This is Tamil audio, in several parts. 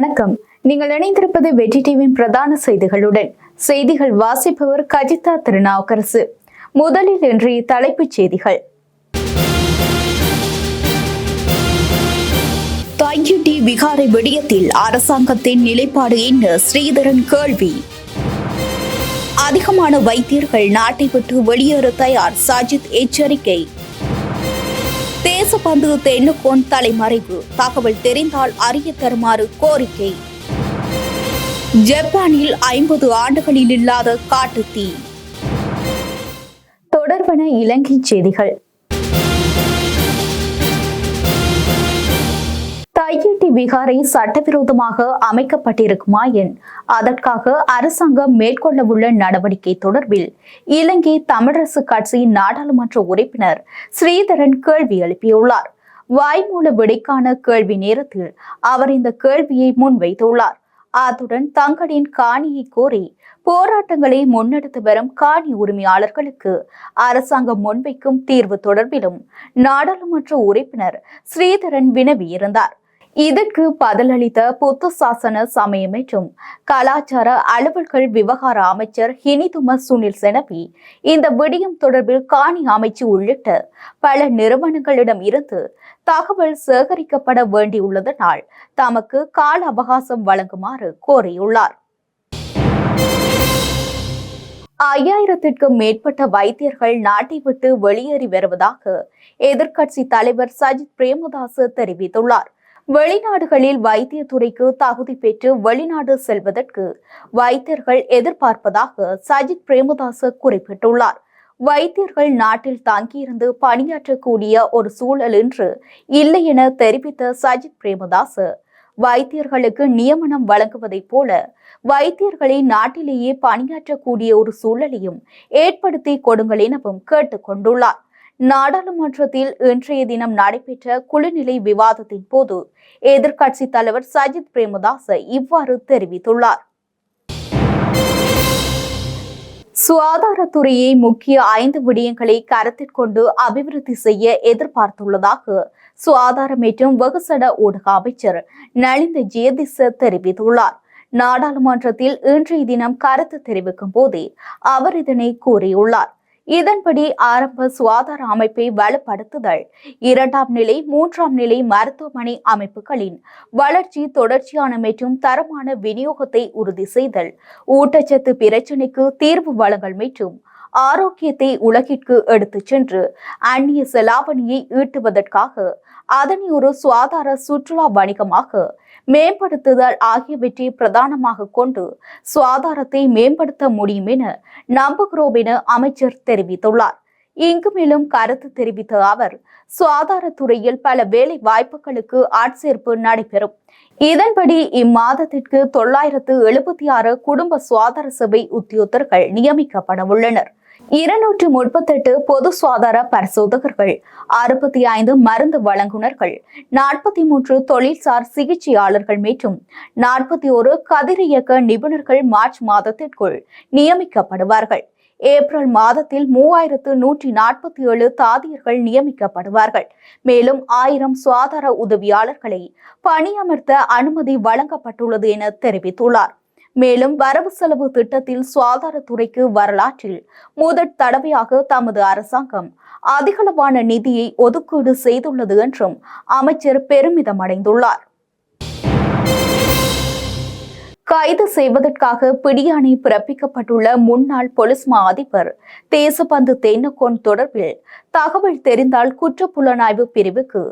வணக்கம். நீங்கள் இணைந்திருப்பது வெற்றி டிவியின் பிரதான செய்திகளுடன். செய்திகள் வாசிப்பவர் கஜிதா திருநாவுக்கரசு. முதலில் இன்றைய தலைப்புச் செய்திகள். தையுட்டி விகாரை விடயத்தில் அரசாங்கத்தின் நிலைப்பாடு என்ன? ஸ்ரீதரன் கேள்வி. அதிகமான வைத்தியர்கள் நாட்டை விட்டு வெளியேற தயார். சாஜித் எச்சரிக்கை. தேசபந்து தென்னுகோன் தலைமறைவு. தகவல் தெரிந்தால் அறிய தருமாறு கோரிக்கை. ஜப்பானில் ஐம்பது ஆண்டுகளில் இல்லாத காட்டு தீ. தொடர்பன இலங்கை செய்திகள். விகாரை சட்டவிரோதமாக அமைக்கப்பட்டிருக்குமா என்? அதற்காக அரசாங்கம் மேற்கொள்ளவுள்ள நடவடிக்கை தொடர்பில் இலங்கை தமிழரசு கட்சி நாடாளுமன்ற உறுப்பினர் ஸ்ரீதரன் கேள்வி எழுப்பியுள்ளார். வாய்மூல விடைக்கான கேள்வி நேரத்தில் அவர் இந்த கேள்வியை முன்வைத்துள்ளார். அத்துடன் தங்களின் காணியை கோரி போராட்டங்களை முன்னெடுத்து வரும் காணி உரிமையாளர்களுக்கு அரசாங்கம் முன்வைக்கும் தீர்வு தொடர்பிலும் நாடாளுமன்ற உறுப்பினர் ஸ்ரீதரன் வினவியிருந்தார். இதற்கு பதிலளித்த புத்த சாசன சமய மற்றும் கலாச்சார அலுவல்கள் விவகார அமைச்சர் ஹினிதும சுனில் செனபி இந்த விடயம் தொடர்பில் காணி அமைச்சு உள்ளிட்ட பல நிறுவனங்களிடம் இருந்து தகவல் சேகரிக்கப்பட வேண்டியுள்ளதனால் தமக்கு கால அவகாசம் வழங்குமாறு கோரியுள்ளார். ஐயாயிரத்திற்கும் மேற்பட்ட வைத்தியர்கள் நாட்டை விட்டு வெளியேறி வருவதாக எதிர்க்கட்சி தலைவர் சஜித் பிரேமதாஸ் தெரிவித்துள்ளார். வெளிநாடுகளில் வைத்தியத்துறைக்கு தகுதி பெற்று வெளிநாடு செல்வதற்கு வைத்தியர்கள் எதிர்பார்ப்பதாக சஜித் பிரேமதாச குறிப்பிட்டுள்ளார். வைத்தியர்கள் நாட்டில் தங்கியிருந்து பணியாற்றக்கூடிய ஒரு சூழல் என்று இல்லை என தெரிவித்த சஜித் பிரேமதாச வைத்தியர்களுக்கு நியமனம் வழங்குவதைப் போல வைத்தியர்களை நாட்டிலேயே பணியாற்றக்கூடிய ஒரு சூழலையும் ஏற்படுத்தி கொடுங்கள் எனவும் கேட்டுக் கொண்டுள்ளார். நாடாளுமன்றத்தில் இன்றைய தினம் நடைபெற்ற குழுநிலை விவாதத்தின் போது எதிர்க்கட்சி தலைவர் சஜித் பிரேமதாஸ் இவ்வாறு தெரிவித்துள்ளார். சுகாதாரத்துறையை முக்கிய ஐந்து விடயங்களை கருத்தில் கொண்டு அபிவிருத்தி செய்ய எதிர்பார்த்துள்ளதாக சுகாதார மற்றும் வெகுசட ஊடக அமைச்சர் நலிந்த ஜெயதிச தெரிவித்துள்ளார். நாடாளுமன்றத்தில் இன்றைய தினம் கருத்து தெரிவிக்கும் போதே அவர் இதனை கூறியுள்ளார். இதன்படி ஆரம்ப சுகாதார அமைப்பை வலுப்படுத்துதல். இரண்டாம் நிலை மூன்றாம் நிலை மருத்துவமனை அமைப்புகளின் வளர்ச்சி தொடர்ச்சியான மற்றும் தரமான விநியோகத்தை உறுதி செய்தல். ஊட்டச்சத்து பிரச்சினைக்கு தீர்வு வழங்கல் மற்றும் ஆரோக்கியத்தை உலகிற்கு எடுத்துச் சென்று அந்நிய செலாவணியை ஈட்டுவதற்காக அதனை ஒரு சுகாதார சுற்றுலா வணிகமாக மேம்படுத்துதல் ஆகியவற்றை பிரதானமாக கொண்டு சுகாதாரத்தை மேம்படுத்த முடியும் என நம்புகிறோம் என அமைச்சர் தெரிவித்துள்ளார். இங்கு மேலும் கருத்து தெரிவித்த அவர் சுகாதாரத்துறையில் பல வேலை வாய்ப்புகளுக்கு ஆட்சேர்ப்பு நடைபெறும். இதன்படி இம்மாதத்திற்கு தொள்ளாயிரத்து எழுபத்தி ஆறு குடும்ப சுகாதார சபை உத்தியோகத்தர்கள் நியமிக்கப்பட உள்ளனர். இருநூற்று முப்பத்தெட்டு பொது சுகாதார பரிசோதகர்கள் அறுபத்தி ஐந்து மருந்து வழங்குனர்கள் நாற்பத்தி மூன்று தொழில்சார் சிகிச்சையாளர்கள் மற்றும் நாற்பத்தி ஒரு கதிரியக்க நிபுணர்கள் மார்ச் மாதத்திற்குள் நியமிக்கப்படுவார்கள். ஏப்ரல் மாதத்தில் மூவாயிரத்து நூற்றி நாற்பத்தி ஏழு தாதியர்கள் நியமிக்கப்படுவார்கள். மேலும் ஆயிரம் சுகாதார உதவியாளர்களை பணியமர்த்த அனுமதி வழங்கப்பட்டுள்ளது என தெரிவித்துள்ளார். மேலும் வரவு செலவு திட்டத்தில் சுகாதாரத்துறைக்கு வரலாற்றில் முதற் தடவையாக தமது அரசாங்கம் அதிகளவான நிதியை ஒதுக்கீடு செய்துள்ளது என்றும் அமைச்சர் பெருமிதம் அடைந்துள்ளார் கைது செய்வதற்காக பிடியாணை பிறப்பிக்கப்பட்டுள்ள முன்னாள் போலீஸ் மா அதிபர் தேசபந்து தென்னக்கோன் தொடர்பில் தகவல் தெரிந்தால் குற்றப்புலனாய்வு பிரிவுக்கு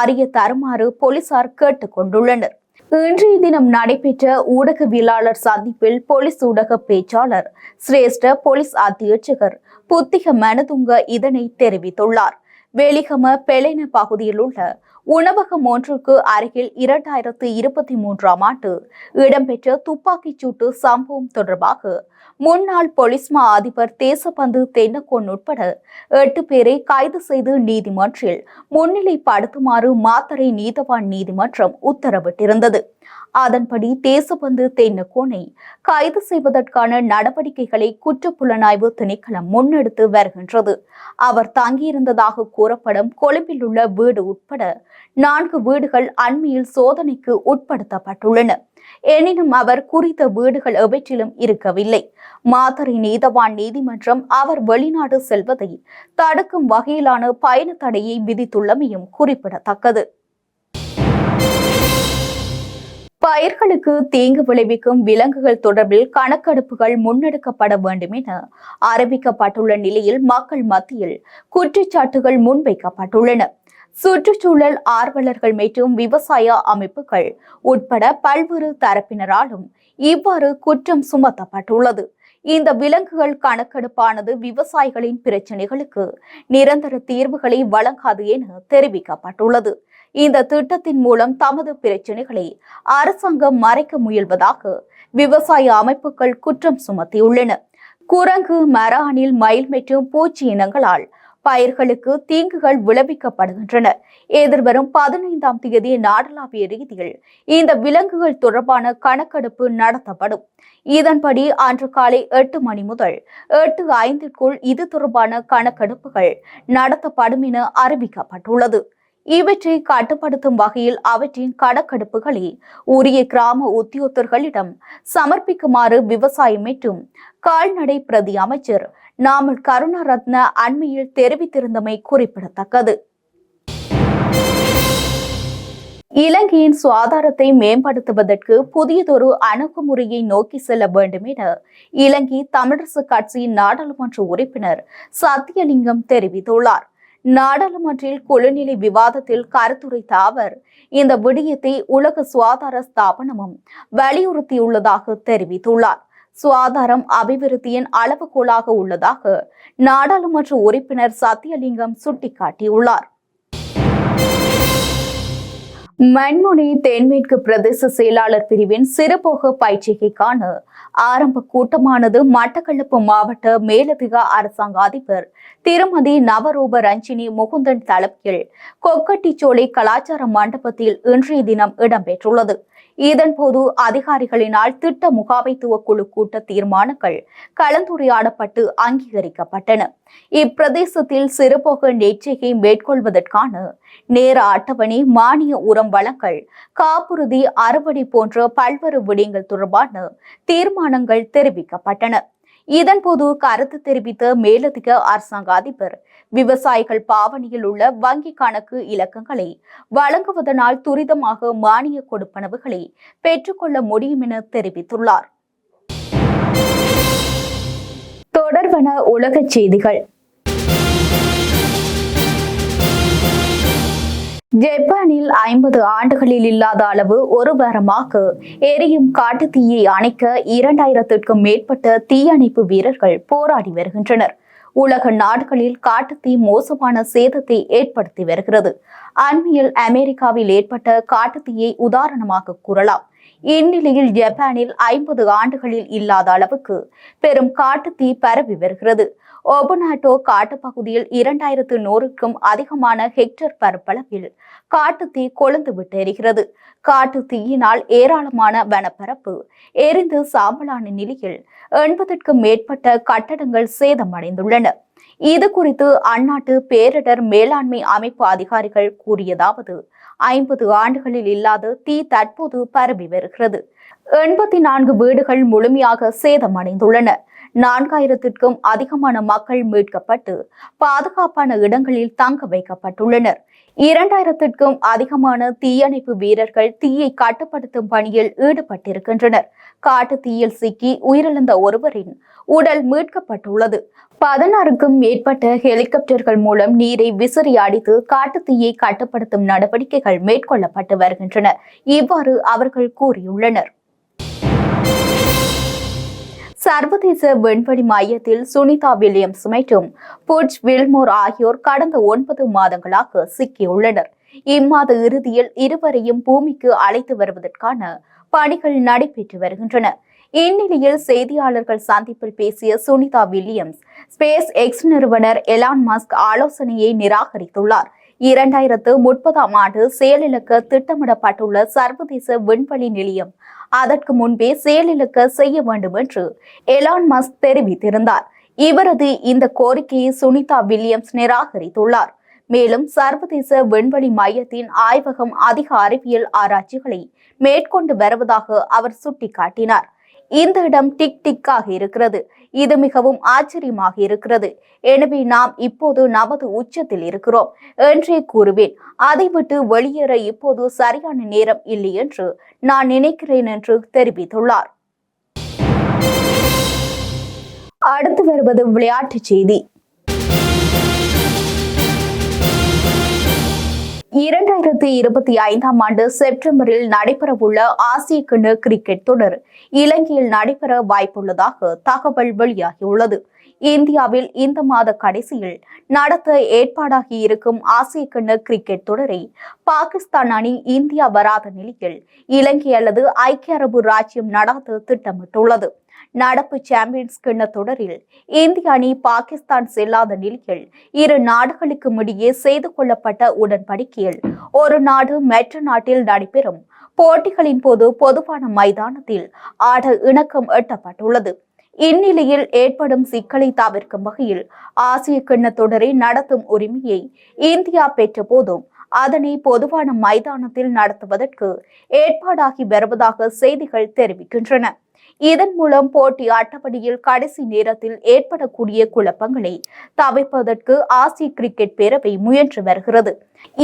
அறிய தருமாறு போலீசார் கேட்டுக் கொண்டுள்ளனர். இன்றைய தினம் நடைபெற்ற ஊடகவியலாளர் சந்திப்பில் போலீஸ் ஊடக பேச்சாளர் சிரேஷ்ட போலீஸ் அத்தியட்சகர் புத்திக மனதுங்க இதனை தெரிவித்துள்ளார். வெளிகம பெலென பகுதியில் உள்ள உணவகம் ஒன்றுக்கு அருகில் இரண்டாயிரத்து இருபத்தி மூன்றாம் ஆண்டு இடம்பெற்ற துப்பாக்கிச் சூட்டு சம்பவம் தொடர்பாக முன்னாள் பொலிஸ்மா அதிபர் தேசபந்து தென்னக்கோன் உட்பட எட்டு பேரை கைது செய்து நீதிமன்றில் முன்னிலைப்படுத்துமாறு மாத்தறை நீதவான் நீதிமன்றம் உத்தரவிட்டிருந்தது. அதன்படி தேசபந்து தென்னக்கோனை கைது செய்வதற்கான நடவடிக்கைகளை குற்றப்புலனாய்வு திணைக்களம் முன்னெடுத்து வருகின்றது. அவர் தங்கியிருந்ததாக கூறப்படும் கொழும்பில் உள்ள வீடு உட்பட நான்கு வீடுகள் அண்மையில் சோதனைக்கு உட்படுத்தப்பட்டுள்ளன. எனினும் அவர் குறித்த வீடுகள் எவற்றிலும் இருக்கவில்லை. மாத்தறை நீதவான் நீதிமன்றம் அவர் வெளிநாடு செல்வதை தடுக்கும் வகையிலான பயண தடையை விதித்துள்ளமையும் குறிப்பிடத்தக்கது. பயிர்களுக்கு தீங்கு விளைவிக்கும் விலங்குகள் தொடர்பில் கணக்கெடுப்புகள் முன்னெடுக்கப்பட வேண்டும் என அறிவிக்கப்பட்டுள்ள நிலையில் மக்கள் மத்தியில் குற்றச்சாட்டுகள் முன்வைக்கப்பட்டுள்ளன. சுற்றுச்சூழல் ஆர்வலர்கள் மற்றும் விவசாய அமைப்புகள் உட்பட பல்வேறு தரப்பினராலும் இவ்வாறு குற்றம் சுமத்தப்பட்டுள்ளது. இந்த விலங்குகள் கணக்கெடுப்பானது விவசாயிகளின் பிரச்சனைகளுக்கு நிரந்தர தீர்வுகளை வழங்காது என தெரிவிக்கப்பட்டுள்ளது. இந்த திட்டத்தின் மூலம் தமது பிரச்சனைகளை அரசாங்கம் மறைக்க முயல்வதாக விவசாய அமைப்புகள் குற்றம் சுமத்தியுள்ளன. குரங்கு மர அணில் மயில் மற்றும் பூச்சி இனங்களால் பயிர்களுக்கு தீங்குகள் விளைவிக்கப்படுகின்றன. எதிர்வரும் பதினைந்தாம் தேதி நாடளாவிய ரீதியில் இந்த விலங்குகள் தொடர்பான கணக்கெடுப்பு நடத்தப்படும். இதன்படி அன்று காலை எட்டு மணி முதல் எட்டு ஐந்திற்குள் இது தொடர்பான கணக்கெடுப்புகள் நடத்தப்படும் என அறிவிக்கப்பட்டுள்ளது. இவற்றை கட்டுப்படுத்தும் வகையில் அவற்றின் கணக்கெடுப்புகளை உரிய கிராம உத்தியோகத்தர்களிடம் சமர்ப்பிக்குமாறு விவசாயம் மற்றும் கால்நடை பிரதி அமைச்சர் நாமல் கருணாரத்ன அண்மையில் தெரிவித்திருந்தமை குறிப்பிடத்தக்கது. இலங்கையின் சுகாதாரத்தை மேம்படுத்துவதற்கு புதியதொரு அணுகுமுறையை நோக்கி செல்ல வேண்டும் என இலங்கை தமிழரசு கட்சியின் நாடாளுமன்ற உறுப்பினர் சத்தியலிங்கம் தெரிவித்துள்ளார். நாடாளுமன்றில் குழுநிலை விவாதத்தில் கருத்துரைத்த அவர் இந்த விடயத்தை உலக சுகாதார ஸ்தாபனமும் வலியுறுத்தியுள்ளதாக தெரிவித்துள்ளார். சுகாதாரம் அபிவிருத்தியின் அளவுகோலாக உள்ளதாக நாடாளுமன்ற உறுப்பினர் சத்தியலிங்கம் சுட்டிக்காட்டியுள்ளார். மண்முனை தென்மேற்கு பிரதேச செயலாளர் பிரிவின் சிறுபோக பயிற்சிகைக்கான ஆரம்ப கூட்டமானது மட்டக்களப்பு மாவட்ட மேலதிக அரசாங்க அதிபர் திருமதி நவரூப ரஞ்சினி முகுந்தன் தலைமையில் கொக்கட்டிச்சோலை கலாச்சார மண்டபத்தில் இன்றைய தினம் இடம்பெற்றுள்ளது. இதன்போது அதிகாரிகளினால் திட்ட முகாமைத்துவ குழு கூட்ட தீர்மானங்கள் கலந்துரையாடப்பட்டு அங்கீகரிக்கப்பட்டன. இப்பிரதேசத்தில் சிறுபோக நெச்சையை மேற்கொள்வதற்கான நேர அட்டவணை மானிய உரம் வழங்கல் காப்புறுதி அறுவடை போன்ற பல்வேறு விடயங்கள் தொடர்பான தீர்மானங்கள் தெரிவிக்கப்பட்டன. இதன்போது கருத்து தெரிவித்த மேலதிக அரசாங்க அதிபர் விவசாயிகள் பாவனையில் உள்ள வங்கி கணக்கு இலக்கங்களை வழங்குவதனால் துரிதமாக மானிய கொடுப்பனவுகளை பெற்றுக்கொள்ள முடியும் என தெரிவித்துள்ளார். தொடர்வன உலகச் செய்திகள். ஜப்பானில் ஐம்பது ஆண்டுகளில் இல்லாத அளவு ஒரு வாரமாக எரியும் காட்டுத்தீயை அணைக்க இரண்டாயிரத்திற்கும் மேற்பட்ட தீயணைப்பு வீரர்கள் போராடி வருகின்றனர். உலக நாடுகளில் காட்டுத்தீ மோசமான சேதத்தை ஏற்படுத்தி வருகிறது. அண்மையில் அமெரிக்காவில் ஏற்பட்ட காட்டுத்தீயை உதாரணமாக கூறலாம். இந்நிலையில் ஜப்பானில் ஐம்பது ஆண்டுகளில் இல்லாத அளவுக்கு பெரும் காட்டுத்தீ பரவி வருகிறது. ஒபனாட்டோ காட்டுப்பகுதியில் இரண்டாயிரத்து நூறுக்கும் அதிகமான ஹெக்டர் பரப்பளவில் காட்டுத்தீ கொழுந்து விட்டு எரிகிறது. காட்டு தீயினால் ஏராளமான வனப்பரப்பு எரிந்து சாம்பலான நிலையில் எண்பதற்கும் மேற்பட்ட கட்டடங்கள் சேதமடைந்துள்ளன. இது குறித்து அந்நாட்டு பேரிடர் மேலாண்மை அமைப்பு அதிகாரிகள் கூறியதாவது ஐம்பது ஆண்டுகளில் இல்லாத தீ தற்போது பரவி வருகிறது. எண்பத்தி நான்கு வீடுகள் முழுமையாக சேதமடைந்துள்ளன. நான்காயிரத்திற்கும் அதிகமான மக்கள் மீட்கப்பட்டு பாதுகாப்பான இடங்களில் தங்க வைக்கப்பட்டுள்ளனர். இரண்டாயிரத்திற்கும் அதிகமான தீயணைப்பு வீரர்கள் தீயை கட்டுப்படுத்தும் பணியில் ஈடுபட்டிருக்கின்றனர். காட்டு தீயில் சிக்கி உயிரிழந்த ஒருவரின் உடல் மீட்கப்பட்டுள்ளது. பதினாறுக்கும் மேற்பட்ட ஹெலிகாப்டர்கள் மூலம் நீரை விசிறி அடித்து காட்டு தீயை கட்டுப்படுத்தும் நடவடிக்கைகள் மேற்கொள்ளப்பட்டு வருகின்றன. இவ்வாறு அவர்கள் கூறியுள்ளனர். சர்வதேச விண்வெளி மையத்தில் சுனிதா வில்லியம்ஸ் மற்றும் புட்ஜ் வில்மோர் ஆகியோர் கடந்த ஒன்பது மாதங்களாக சிக்கியுள்ளனர். இம்மாத இறுதியில் இருவரையும் பூமிக்கு அழைத்து வருவதற்கான பணிகள் நடைபெற்று வருகின்றன. இந்நிலையில் செய்தியாளர்கள் சந்திப்பில் பேசிய சுனிதா வில்லியம்ஸ் ஸ்பேஸ் எக்ஸ் நிறுவனர் எலான் மஸ்க் ஆலோசனையை நிராகரித்துள்ளார். இரண்டாயிரத்து முப்பதாம் ஆண்டு செயலிழக்க திட்டமிடப்பட்டுள்ள சர்வதேச விண்வெளி நிலையம். அதற்கு முன்பே செயலிழக்க செய்ய வேண்டும் என்று எலான் மஸ்க் தெரிவித்திருந்தார். இவரது இந்த கோரிக்கையை சுனிதா வில்லியம்ஸ் நிராகரித்துள்ளார். மேலும் சர்வதேச விண்வெளி மையத்தின் ஆய்வகம் அதிக அறிவியல் ஆராய்ச்சிகளை மேற்கொண்டு வருவதாக அவர் சுட்டிக்காட்டினார். இந்த இடம் டிக் டிக்காக இருக்கிறது. இது மிகவும் ஆச்சரியமாக இருக்கிறது. எனவே நாம் இப்போது நமது உச்சத்தில் இருக்கிறோம் என்றே கூறுவேன். அதை விட்டு வெளியேற இப்போது சரியான நேரம் இல்லை என்று நான் நினைக்கிறேன் என்று தெரிவித்துள்ளார். அடுத்து வருவது விளையாட்டுச் செய்தி. இரண்டாயிரத்தி இருபத்தி ஐந்தாம் ஆண்டு செப்டம்பரில் நடைபெறவுள்ள ஆசிய கிண்ண கிரிக்கெட் தொடர் இலங்கையில் நடைபெற வாய்ப்புள்ளதாக தகவல் வெளியாகியுள்ளது. இந்தியாவில் இந்த மாத கடைசியில் நடத்த ஏற்பாடாகி இருக்கும் ஆசிய கிண்ண கிரிக்கெட் தொடரை பாகிஸ்தான் அணி இந்தியா வராத நிலையில் இலங்கை அல்லது ஐக்கிய அரபு ராஜ்யம் நடத்த திட்டமிட்டுள்ளது. நடப்பு சாம்பியன்ஸ் கிண்ண தொடரில் இந்திய அணி பாகிஸ்தான் செல்லாத நிலையில் இரு நாடுகளுக்கும் இடையே செய்து கொள்ளப்பட்ட உடன்படிக்கையில் ஒரு நாடு மற்ற நாட்டில் நடைபெறும் போட்டிகளின் போது பொதுவான மைதானத்தில் ஆட இணக்கம் எட்டப்பட்டுள்ளது. இந்நிலையில் ஏற்படும் சிக்கலை தவிர்க்கும் வகையில் ஆசிய கிண்ண தொடரை நடத்தும் உரிமையை இந்தியா பெற்ற போதும் அதனை பொதுவான மைதானத்தில் நடத்துவதற்கு ஏற்பாடாகி வருவதாக செய்திகள் தெரிவிக்கின்றன. இதன் மூலம் போட்டி அட்டப்படியில் கடைசி நேரத்தில் ஏற்படக்கூடிய குழப்பங்களை தவிர்ப்பதற்கு ஆசிய கிரிக்கெட் பேரவை முயன்று வருகிறது.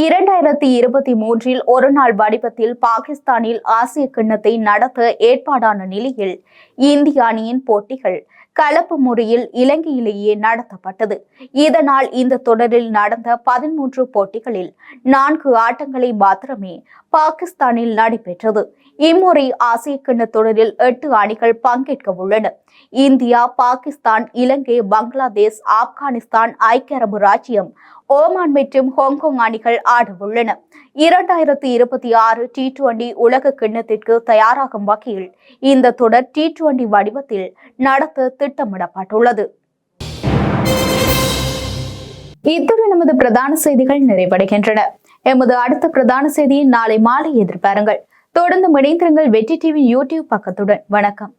இரண்டாயிரத்தி இருபத்தி மூன்றில் ஒருநாள் வடிவத்தில் பாகிஸ்தானில் ஆசிய கிண்ணத்தை நடத்த ஏற்பாடான நிலையில் இந்திய அணியின் போட்டிகள் கலப்பு முறையில் இலங்கையிலேயே நடத்தப்பட்டது. இதனால் இந்த தொடரில் நடந்த பதிமூன்று போட்டிகளில் நான்கு ஆட்டங்களை மாத்திரமே பாகிஸ்தானில் நடைபெற்றது. இம்முறை ஆசிய கிண்ண தொடரில் எட்டு அணிகள் பங்கேற்க உள்ளன. இந்தியா பாகிஸ்தான் இலங்கை பங்களாதேஷ் ஆப்கானிஸ்தான் ஐக்கிய அரபு ராஜ்யம் ஓமான் மற்றும் ஹாங்காங் அணிகள் ஆடவுள்ளன. இரண்டாயிரத்தி இருபத்தி ஆறு டி டுவெண்டி உலக கிண்ணத்திற்கு தயாராகும் வகையில் இந்த தொடர் டி டுவெண்டி வடிவத்தில் நடத்த திட்டமிடப்பட்டுள்ளது. இத்துடன் நமது பிரதான செய்திகள் நிறைவடைகின்றன. எமது அடுத்த பிரதான செய்தியை நாளை மாலை எதிர்பாருங்கள். தொடர்ந்து இணைந்திருங்கள் வெற்றி டிவி யூடியூப் பக்கத்துடன். வணக்கம்.